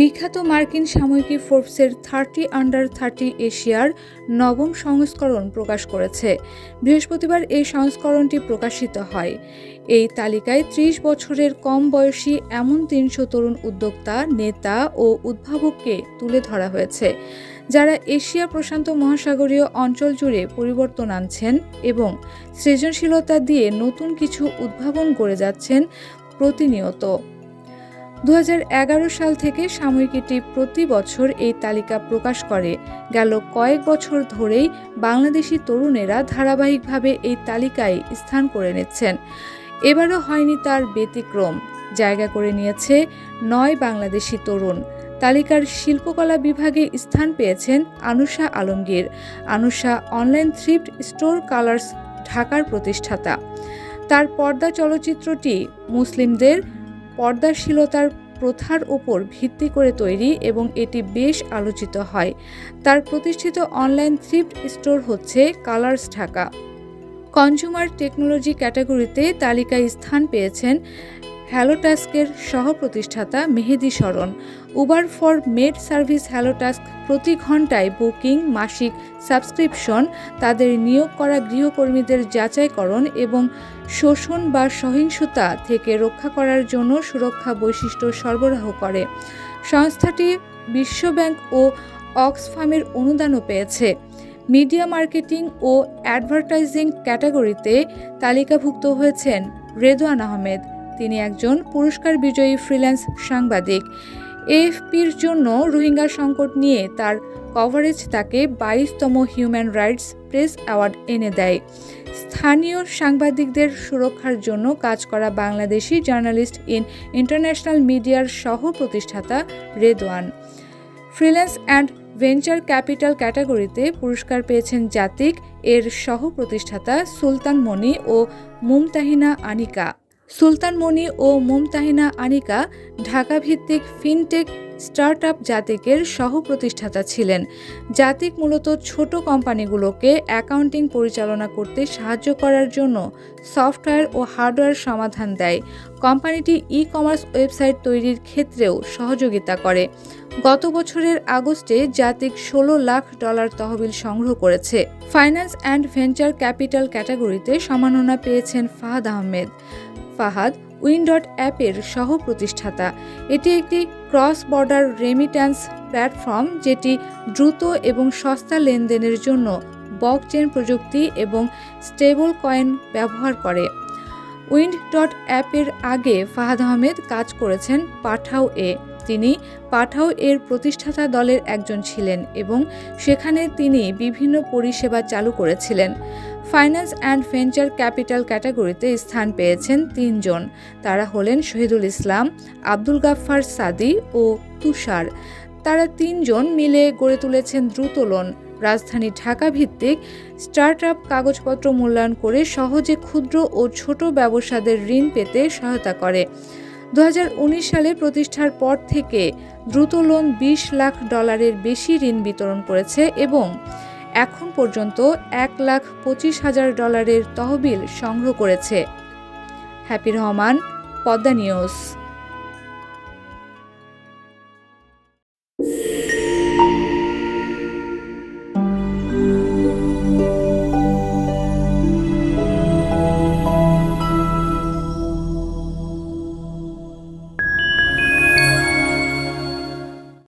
বিখ্যাত মার্কিন সাময়িকী ফোর্বসের থার্টি আন্ডার থার্টি এশিয়ার নবম সংস্করণ প্রকাশ করেছে। বৃহস্পতিবার এই সংস্করণটি প্রকাশিত হয়। এই তালিকায় ত্রিশ বছরের কম বয়সী এমন তিনশো তরুণ উদ্যোক্তা, নেতা ও উদ্ভাবককে তুলে ধরা হয়েছে, যারা এশিয়া প্রশান্ত মহাসাগরীয় অঞ্চল জুড়ে পরিবর্তন আনছেন এবং সৃজনশীলতা দিয়ে নতুন কিছু উদ্ভাবন করে যাচ্ছেন প্রতিনিয়ত। দু হাজার এগারো সাল থেকে সাময়িকীটি প্রতি বছর এই তালিকা প্রকাশ করে। গেল কয়েক বছর ধরেই বাংলাদেশি তরুণেরা ধারাবাহিকভাবে এই তালিকায় স্থান করে নিচ্ছেন। এবারও হয়নি তার ব্যতিক্রম। জায়গা করে নিয়েছে নয় বাংলাদেশি তরুণ। তালিকার শিল্পকলা বিভাগে স্থান পেয়েছেন Anusha Alamgir. Anusha online thrift store colours ঢাকার প্রতিষ্ঠাতা। তার পর্দা চলচ্চিত্রটি মুসলিমদের পর্দাশীলতার প্রথার ওপর ভিত্তি করে তৈরি এবং এটি বেশ আলোচিত হয়। তার প্রতিষ্ঠিত অনলাইন থ্রিফ্ট স্টোর হচ্ছে কালার্স ঢাকা। কনজুমার টেকনোলজি ক্যাটাগরিতে তালিকায় স্থান পেয়েছেন হ্যালোটাস্কের সহ প্রতিষ্ঠাতা Mehedi Sharan. Uber for maid service HelloTask প্রতি ঘন্টায় বুকিং মাসিক সাবস্ক্রিপশন তাদের নিয়োগ করা গৃহকর্মীদের যাচাইকরণ এবং শোষণ বা সহিংসতা থেকে রক্ষা করার জন্য সুরক্ষা বৈশিষ্ট্য সরবরাহ করে। সংস্থাটি বিশ্বব্যাংক ও অক্সফামের অনুদানও পেয়েছে। মিডিয়া মার্কেটিং ও অ্যাডভার্টাইজিং ক্যাটাগরিতে তালিকাভুক্ত হয়েছেন রেদোয়ান আহমেদ। তিনি একজন পুরস্কার বিজয়ী ফ্রিল্যান্স সাংবাদিক। এএফপির জন্য রোহিঙ্গা সংকট নিয়ে তার কভারেজ তাকে বাইশতম হিউম্যান রাইটস প্রেস অ্যাওয়ার্ড এনে দেয়। স্থানীয় সাংবাদিকদের সুরক্ষার জন্য কাজ করা বাংলাদেশি জার্নালিস্ট ইন ইন্টারন্যাশনাল মিডিয়ার সহ প্রতিষ্ঠাতা Redwan. Freelance and venture capital ক্যাটাগরিতে পুরস্কার পেয়েছেন জাতিক, এর সহ প্রতিষ্ঠাতা সুলতান মনি ও মুমতাহিনা আনিকা। সুলতান মনি ও মুমতাহিনা আনিকা ঢাকা ভিত্তিক ফিনটেক স্টার্টআপ জাতিকের সহ প্রতিষ্ঠাতা ছিলেন। জাতিক মূলত ছোট কোম্পানিগুলোকে অ্যাকাউন্টিং পরিচালনা করতে সাহায্য করার জন্য সফটওয়্যার ও হার্ডওয়্যার সমাধান দেয়। কোম্পানিটি ই কমার্স ওয়েবসাইট তৈরির ক্ষেত্রেও সহযোগিতা করে। গত বছরের আগস্টে জাতিক ষোলো লাখ ডলার তহবিল সংগ্রহ করেছে। ফাইন্যান্স অ্যান্ড ভেঞ্চার ক্যাপিটাল ক্যাটাগরিতে সম্মাননা পেয়েছেন ফাহাদ আহমেদ। ফাহাদ উইন্ডট অ্যাপের সহ প্রতিষ্ঠাতা এটি একটি ক্রস বর্ডার রেমিট্যান্স প্ল্যাটফর্ম যেটি দ্রুত এবং সস্তা লেনদেনের জন্য ব্লকচেন প্রযুক্তি এবং স্টেবল কয়েন ব্যবহার করে। উইন্ড ডট অ্যাপের আগে ফাহাদ আহমেদ কাজ করেছেন পাঠাও এ তিনি পাঠাও এর প্রতিষ্ঠাতা দলের একজন ছিলেন এবং সেখানে তিনি বিভিন্ন পরিষেবা চালু করেছিলেন। ফাইন্যান্স অ্যান্ড ভেঞ্চার ক্যাপিটাল ক্যাটাগরিতে স্থান পেয়েছেন তিনজন। তারা হলেন শহীদুল ইসলাম, আব্দুল গাফফার সাদি ও তুষার। তারা তিনজন মিলে গড়ে তুলেছেন দ্রুত লোন। রাজধানী ঢাকা ভিত্তিক স্টার্টআপ কাগজপত্র মূল্যায়ন করে সহজে ক্ষুদ্র ও ছোট ব্যবসাদের ঋণ পেতে সহায়তা করে। দু হাজার উনিশ সালে প্রতিষ্ঠার পর থেকে দ্রুত লোন বিশ লাখ ডলারের বেশি ঋণ বিতরণ করেছে এবং এখন পর্যন্ত এক লাখ পঁচিশ হাজার ডলারের তহবিল সংগ্রহ করেছে। Happy Rahman Padma news.